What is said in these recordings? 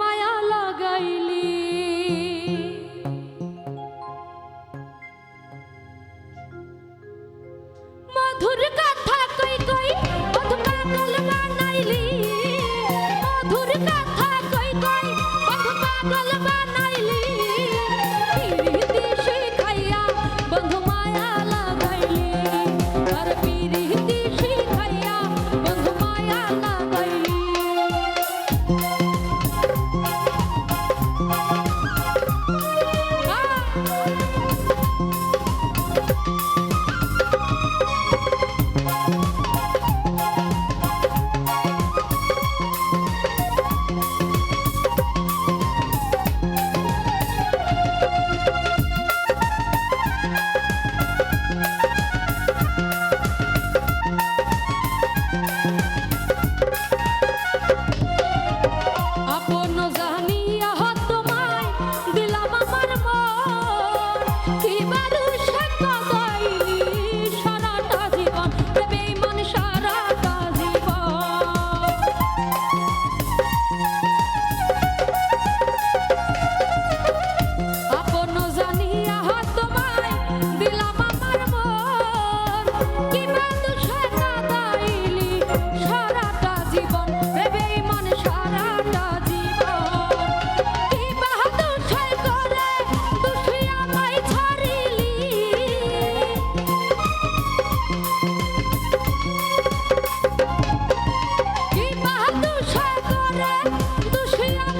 মায়া লাগাইলি। মধুর কথা কই কই মধু পাগল বানাইলি। মধুর কথা কই কই মধু পাগল বানাইলি। পিরিতি শিখাইয়া বন্ধু মায়া লাগাইলি। আর পিরি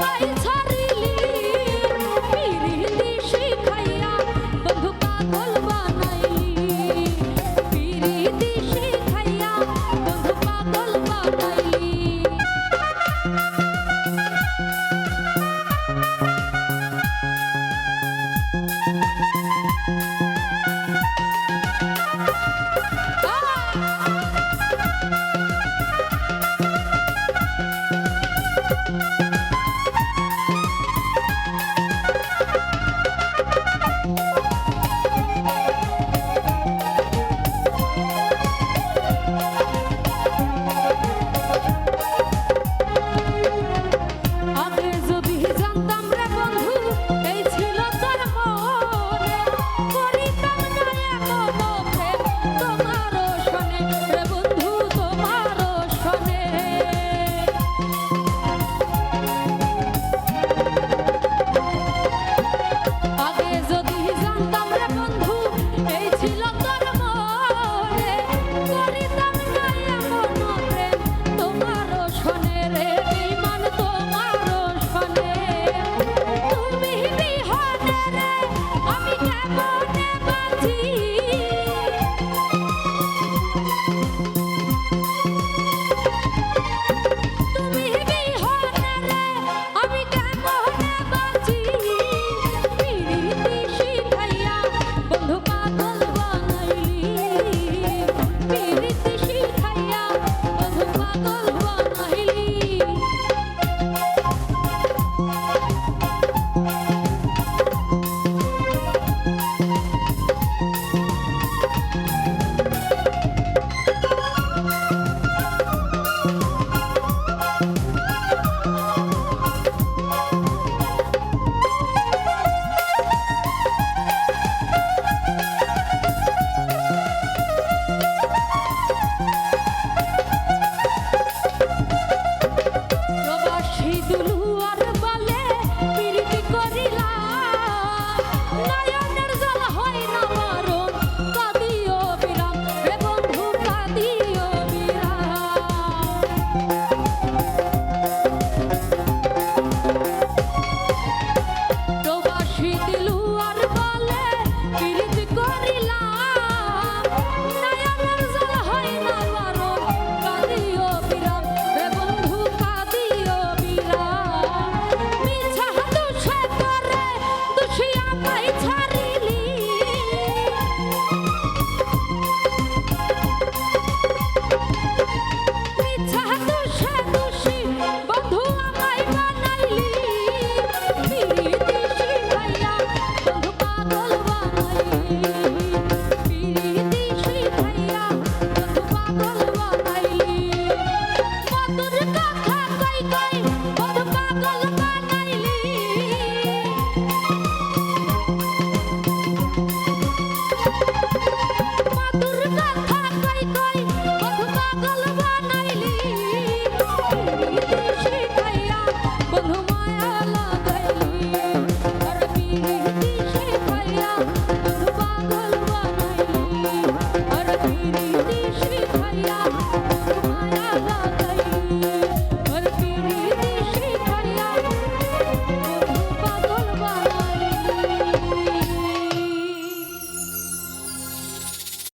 Bye.